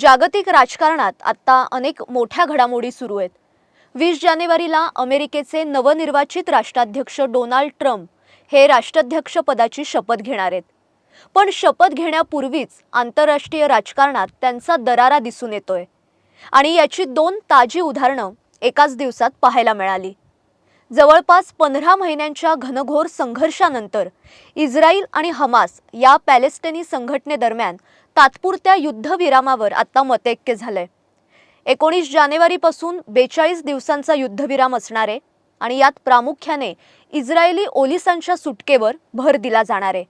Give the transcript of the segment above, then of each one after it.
जागतिक राजकारणात आत्ता अनेक मोठ्या घडामोडी सुरू आहेत. वीस जानेवारीला अमेरिकेचे नवनिर्वाचित राष्ट्राध्यक्ष डोनाल्ड ट्रम्प हे राष्ट्राध्यक्ष पदाची शपथ घेणार आहेत. पण शपथ घेण्यापूर्वीच आंतरराष्ट्रीय राजकारणात त्यांचा दरारा दिसून येतोय. आणि याची दोन ताजी उदाहरणं एकाच दिवसात पाहायला मिळाली. जवळपास पंधरा महिन्यांच्या घनघोर संघर्षानंतर इस्रायल आणि हमास या पॅलेस्टिनी संघटनेदरम्यान तात्पुरत्या युद्धविरामावर आता मतैक्य झालंय. एकोणीस जानेवारीपासून बेचाळीस दिवसांचा युद्धविराम असणार आहे आणि यात प्रामुख्याने इस्रायली ओलिसांच्या सुटकेवर भर दिला जाणार. आहे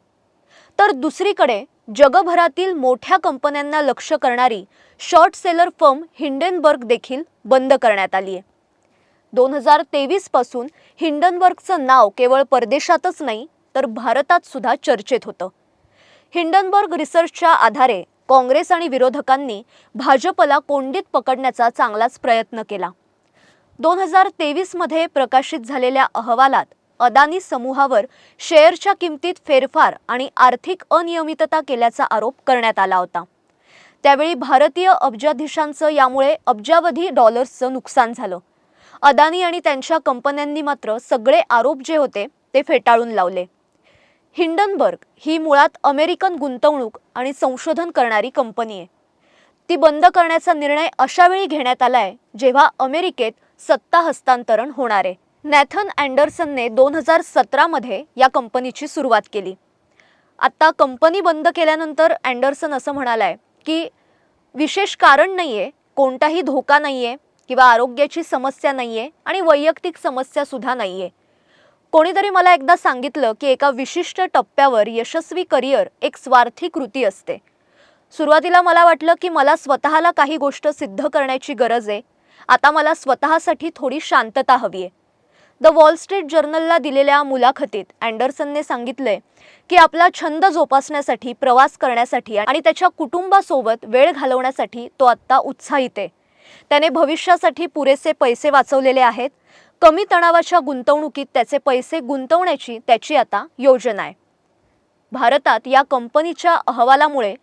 तर दुसरीकडे जगभरातील मोठ्या कंपन्यांना लक्ष करणारी शॉर्ट सेलर फर्म हिंडेनबर्ग देखील बंद करण्यात आली आहे दोन हजार तेवीसपासून हिंडनबर्गचं नाव केवळ परदेशातच नाही तर भारतात सुद्धा चर्चेत होतं. हिंडनबर्ग रिसर्चच्या आधारे काँग्रेस आणि विरोधकांनी भाजपला कोंडीत पकडण्याचा चांगलाच प्रयत्न केला. दोन हजार तेवीसमध्ये प्रकाशित झालेल्या अहवालात अदानी समूहावर शेअरच्या किमतीत फेरफार आणि आर्थिक अनियमितता केल्याचा आरोप करण्यात आला होता. त्यावेळी भारतीय अब्जाधीशांचं यामुळे अब्जावधी डॉलर्सचं नुकसान झालं. अदानी आणि त्यांच्या कंपन्यांनी मात्र सगळे आरोप जे होते ते फेटाळून लावले. हिंडनबर्ग ही मुळात अमेरिकन गुंतवणूक आणि संशोधन करणारी कंपनी आहे. ती बंद करण्याचा निर्णय अशा वेळी घेण्यात आलाय जेव्हा अमेरिकेत सत्ता हस्तांतरण होणार आहे. नॅथन अँडरसनने दोन हजार सतरामध्ये या कंपनीची सुरुवात केली. आत्ता कंपनी बंद केल्यानंतर अँडरसन असं म्हणालाय की विशेष कारण नाही आहे कोणताही धोका नाही आहे किंवा आरोग्याची समस्या नाही आहे आणि वैयक्तिक समस्यासुद्धा नाही आहे कोणीतरी मला एकदा सांगितलं की एका विशिष्ट टप्प्यावर यशस्वी करिअर एक स्वार्थी कृती असते. सुरुवातीला मला वाटलं की मला स्वतःला काही गोष्ट सिद्ध करण्याची गरज आहे. आता मला स्वतःसाठी थोडी शांतता हवी आहे द वॉल स्ट्रीट जर्नलला दिलेल्या मुलाखतीत अँडरसनने सांगितलंय की आपला छंद जोपासण्यासाठी प्रवास करण्यासाठी आणि त्याच्या कुटुंबासोबत वेळ घालवण्यासाठी तो आत्ता उत्साहित आहे. त्याने भविष्यासाठी पुरेसे पैसे वाचवलेले आहेत. कमी तणावाच्या गुंतवणुकीत त्याचे पैसे गुंतवण्याची त्याची आता योजना आहे. भारतात या कंपनीच्या अहवालामुळे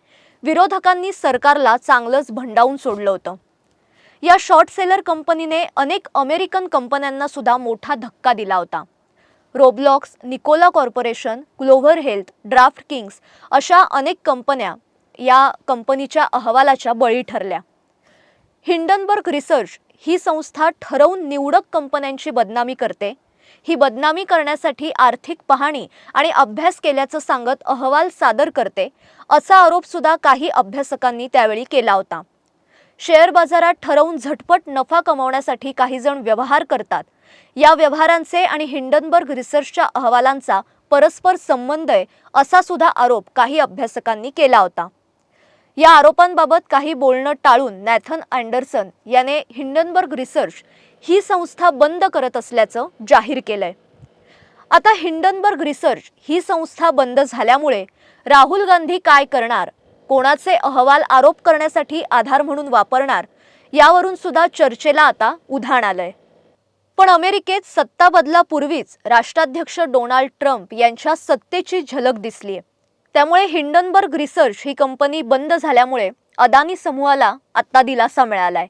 विरोधकांनी सरकारला चांगलंच भंडावून सोडलं होतं. या शॉर्ट सेलर कंपनीने अनेक अमेरिकन कंपन्यांना सुद्धा मोठा धक्का दिला होता. Roblox Nikola Corporation Clover Health DraftKings अशा अनेक कंपन्या या कंपनीच्या अहवालाच्या बळी ठरल्या. हिंडनबर्ग रिसर्च ही संस्था ठरवून निवडक कंपन्यांची बदनामी करते. ही बदनामी करण्यासाठी आर्थिक पाहणी आणि अभ्यास केल्याचं सांगत अहवाल सादर करते असा आरोप सुद्धा काही अभ्यासकांनी त्यावेळी केला होता. शेअर बाजारात ठरवून झटपट नफा कमवण्यासाठी काही जण व्यवहार करतात. या व्यवहारांचे आणि हिंडनबर्ग रिसर्चच्या अहवालांचा परस्पर संबंध आहे असा सुद्धा आरोप काही अभ्यासकांनी केला होता. या आरोपांबाबत काही बोलणं टाळून नॅथन अँडरसन याने हिंडनबर्ग रिसर्च ही संस्था बंद करत असल्याचं जाहीर केलंय. आता हिंडनबर्ग रिसर्च ही संस्था बंद झाल्यामुळे राहुल गांधी काय करणार कोणाचे अहवाल आरोप करण्यासाठी आधार म्हणून वापरणार यावरून सुद्धा चर्चेला आता उधाण आलंय. पण अमेरिकेत सत्ता बदलापूर्वीच राष्ट्राध्यक्ष डोनाल्ड ट्रम्प यांच्या सत्तेची झलक दिसलीय. त्यामुळे हिंडनबर्ग रिसर्च ही कंपनी बंद झाल्यामुळे अदानी समूहाला आत्ता दिलासा मिळालाय.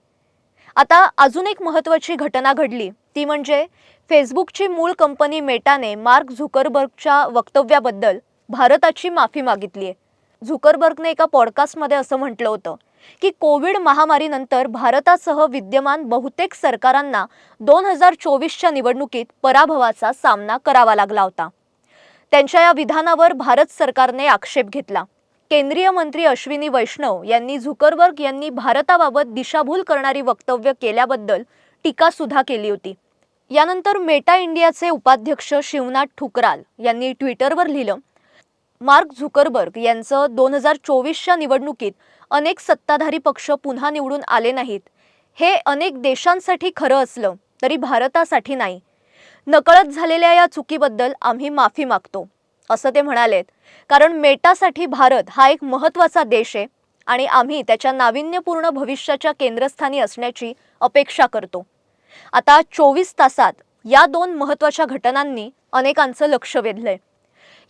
आता अजून एक महत्त्वाची घटना घडली. ती म्हणजे फेसबुकची मूळ कंपनी मेटाने मार्क झुकरबर्गच्या वक्तव्याबद्दल भारताची माफी मागितली आहे झुकरबर्गने एका पॉडकास्टमध्ये असं म्हटलं होतं की कोविड महामारीनंतर भारतासह विद्यमान बहुतेक सरकारांना दोन हजार चोवीसच्या निवडणुकीत पराभवाचा सामना करावा लागला होता. त्यांच्या या विधानावर भारत सरकारने आक्षेप घेतला. केंद्रीय मंत्री अश्विनी वैष्णव यांनी झुकरबर्ग यांनी भारताबाबत दिशाभूल करणारी वक्तव्य केल्याबद्दल टीका सुद्धा केली होती. यानंतर मेटा इंडियाचे उपाध्यक्ष शिवनाथ ठुकराल यांनी ट्विटरवर लिहिलं मार्क झुकरबर्ग यांचं दोन हजार चोवीसच्या निवडणुकीत अनेक सत्ताधारी पक्ष पुन्हा निवडून आले नाहीत. हे अनेक देशांसाठी खरं असलं तरी भारतासाठी नाही. नकळत झालेल्या या चुकीबद्दल आम्ही माफी मागतो असं ते म्हणालेत. कारण मेटासाठी भारत हा एक महत्त्वाचा देश आहे आणि आम्ही त्याच्या नाविन्यपूर्ण भविष्याच्या केंद्रस्थानी असण्याची अपेक्षा करतो. आता चोवीस तासात या दोन महत्त्वाच्या घटनांनी अनेकांचं लक्ष वेधलंय.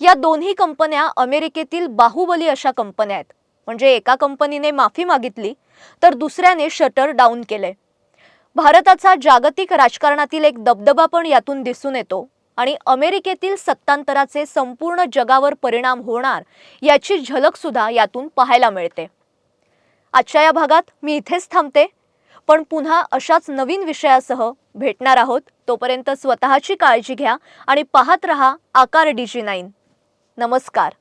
या दोन्ही कंपन्या अमेरिकेतील बाहुबली अशा कंपन्या आहेत. म्हणजे एका कंपनीने माफी मागितली तर दुसऱ्याने शटर डाऊन केलंय. भारताचा जागतिक राजकारणातील एक दबदबा पण यातून दिसून येतो आणि अमेरिकेतील सत्तांतराचे संपूर्ण जगावर परिणाम होणार याची झलक सुद्धा यातून पाहायला मिळते. आजच्या या भागात मी इथेच थांबते. पण पुन्हा अशाच नवीन विषयासह भेटणार आहोत. तोपर्यंत स्वतःची काळजी घ्या आणि पाहत रहा आकार डी जी नाईन. नमस्कार.